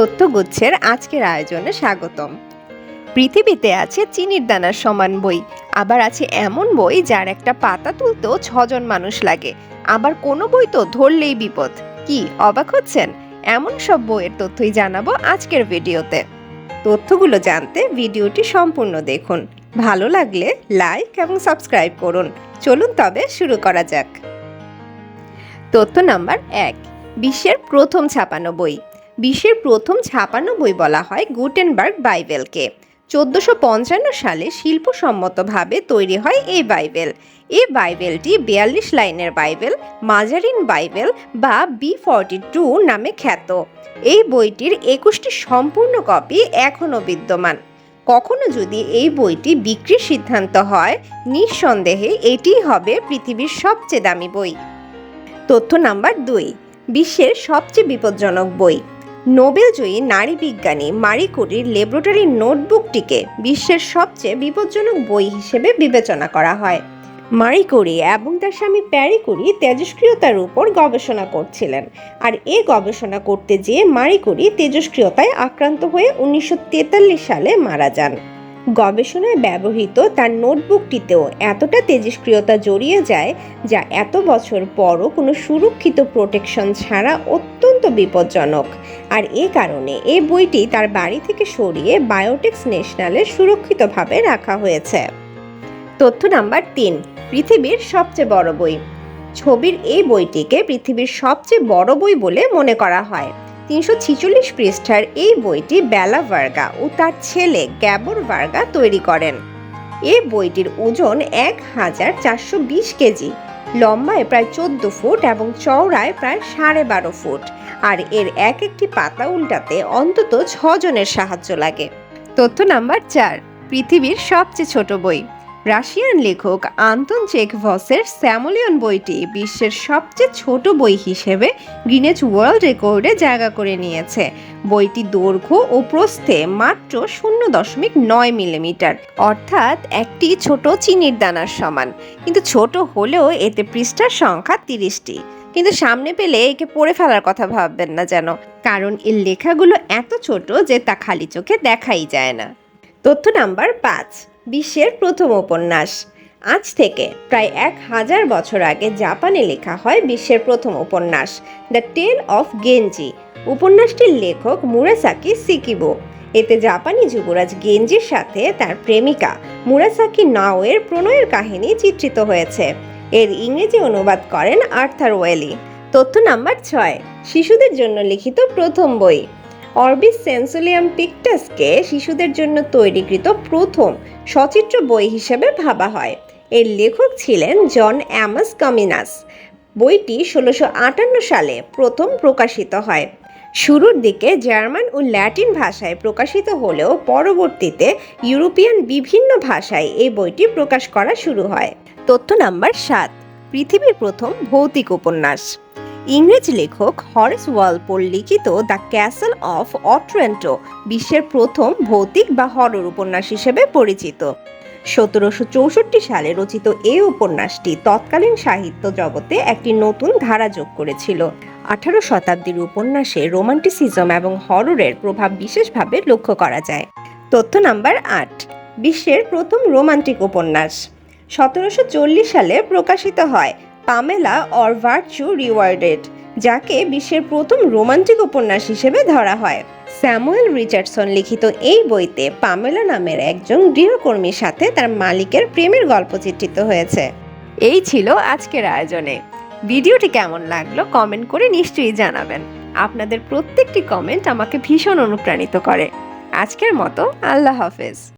তথ্যগুচ্ছের আজকের আয়োজনে স্বাগতম। পৃথিবীতে আছে চিনির দানার সমান বই। আবার আছে এমন বই যার একটা পাতা তুলতেও ছজন মানুষ লাগে। আবার কোনো বই তো ধরলেই বিপদ। কি, অবাক হচ্ছেন? এমন সব বইয়ের তথ্যই জানাব আজকের ভিডিওতে। তথ্যগুলো জানতে ভিডিওটি সম্পূর্ণ দেখুন। ভালো লাগলে লাইক এবং সাবস্ক্রাইব করুন। চলুন তবে শুরু করা যাক। তথ্য নাম্বার এক, বিশ্বের প্রথম ছাপানো বই। বিশ্বের প্রথম ছাপানো বই বলা হয় গুটেনবার্গ বাইবেলকে। চোদ্দোশো পঞ্চান্ন সালে শিল্পসম্মতভাবে তৈরি হয় এই বাইবেল। এই বাইবেলটি বিয়াল্লিশ লাইনের বাইবেল, মাজারিন বাইবেল বা বি ফর্টি টু নামে খ্যাত। এই বইটির একুশটি সম্পূর্ণ কপি এখনও বিদ্যমান। কখনো যদি এই বইটি বিক্রির সিদ্ধান্ত হয়, নিঃসন্দেহে এটিই হবে পৃথিবীর সবচেয়ে দামি বই। তথ্য নাম্বার দুই, বিশ্বের সবচেয়ে বিপজ্জনক বই। নোবেলজয়ী নারী বিজ্ঞানী মারি কুরির ল্যাবরেটরি নোটবুকটিকে বিশ্বের সবচেয়ে বিপজ্জনক বই হিসেবে বিবেচনা করা হয়। মারি কুরি এবং তার স্বামী প্যারি কুরি তেজস্ক্রিয়তার উপর গবেষণা করছিলেন। আর এ গবেষণা করতে যেয়ে মারি কুরি তেজস্ক্রিয়তায় আক্রান্ত হয়ে উনিশশো তেতাল্লিশ সালে মারা যান। গবেষণায় ব্যবহৃত তার নোটবুকটিতেও এতটা তেজস্ক্রিয়তা জড়িয়ে যায় যা এত বছর পরও কোনো সুরক্ষিত প্রোটেকশন ছাড়া অত্যন্ত বিপজ্জনক। আর এ কারণে এই বইটি তার বাড়ি থেকে সরিয়ে বায়োটেক্স ন্যাশনালে সুরক্ষিতভাবে রাখা হয়েছে। তথ্য নাম্বার তিন, পৃথিবীর সবচেয়ে বড় বই। ছবির এই বইটিকে পৃথিবীর সবচেয়ে বড় বই বলে মনে করা হয়। তিনশো ছিচল্লিশ পৃষ্ঠার এই বইটি বেলা ভার্গা ও তার ছেলে গ্যাবর ভার্গা তৈরি করেন। এই বইটির ওজন এক হাজার চারশো বিশ কেজি। লম্বায় প্রায় চোদ্দ ফুট এবং চওড়ায় প্রায় সাড়ে বারো ফুট। আর এর এক একটি পাতা উল্টাতে অন্তত ছজনের সাহায্য লাগে। তথ্য নাম্বার চার, পৃথিবীর সবচেয়ে ছোট বই। রাশিয়ান লেখক আন্তন চেকভসের স্যামোলিয়ন বইটি বিশ্বের সবচেয়ে ছোট বই হিসেবে গ্রিনেজ ওয়ার্ল্ড রেকর্ডে জায়গা করে নিয়েছে। বইটি দৈর্ঘ্য ও প্রস্থে মাত্র শূন্য দশমিক নয় মিলিমিটার, অর্থাৎ একটি ছোট চিনির দানার সমান। কিন্তু ছোট হলেও এতে পৃষ্ঠার সংখ্যা তিরিশটি। কিন্তু সামনে পেলে একে পড়ে ফেলার কথা ভাববেন না যেন, কারণ এর লেখাগুলো এত ছোট যে তা খালি চোখে দেখাই যায় না। তথ্য নাম্বার পাঁচ। বিশ্বের প্রথম উপন্যাস। আজ থেকে প্রায় এক হাজার বছর আগে জাপানে লেখা হয় বিশ্বের প্রথম উপন্যাস, দ্য টেল অফ গেঞ্জি। উপন্যাসটির লেখক মুরাসাকি সিকিবো। এতে জাপানি যুবরাজ গেঞ্জির সাথে তার প্রেমিকা মুরাসাকি নাওয়ের প্রণয়ের কাহিনী চিত্রিত হয়েছে। এর ইংরেজি অনুবাদ করেন আর্থার ওয়েলি। তথ্য নাম্বার ছয়, শিশুদের জন্য লিখিত প্রথম বই। অরবিস সেন্সোলিয়াম পিকটাসকে শিশুদের জন্য তৈরিকৃত প্রথম সচিত্র বই হিসেবে ভাবা হয়। এর লেখক ছিলেন জন অ্যামাস কামিনাস। বইটি ষোলোশো আটান্ন সালে প্রথম প্রকাশিত হয়। শুরুর দিকে জার্মান ও ল্যাটিন ভাষায় প্রকাশিত হলেও পরবর্তীতে ইউরোপিয়ান বিভিন্ন ভাষায় এই বইটি প্রকাশ করা শুরু হয়। তথ্য নাম্বার সাত, পৃথিবীর প্রথম ভৌতিক উপন্যাস। ইংরেজ লেখক হরেস ওয়ালপোল লিখিত দ্য ক্যাসল অফ অট্রেন্টো, বিশ্বের প্রথম ভৌতিক বা হরর উপন্যাস হিসেবে পরিচিত। সতেরোশো চৌষট্টি সালে রচিত এই উপন্যাসটি তৎকালীন সাহিত্য জগতে একটি নতুন ধারা যোগ করেছিল। আঠারো শতাব্দীর উপন্যাসে রোমান্টিসিজম এবং হররের প্রভাব বিশেষভাবে লক্ষ্য করা যায়। তথ্য নাম্বার আট, বিশ্বের প্রথম রোমান্টিক উপন্যাস। সতেরোশো চল্লিশ সালে প্রকাশিত হয় পামেলা অর ভার্চু রিওয়ার্ডেড, যাকে বিশ্বের প্রথম রোমান্টিক উপন্যাস হিসেবে ধরা হয়। স্যামুয়েল রিচার্ডসন লিখিত এই বইতে পামেলা নামের একজন গৃহকর্মীর সাথে তার মালিকের প্রেমের গল্প চিত্রিত হয়েছে। এই ছিল আজকের আয়োজনে। ভিডিওটি কেমন লাগল কমেন্ট করে নিশ্চয়ই জানাবেন। আপনাদের প্রত্যেকটি কমেন্ট আমাকে ভীষণ অনুপ্রাণিত করে। আজকের মতো আল্লাহ হাফেজ।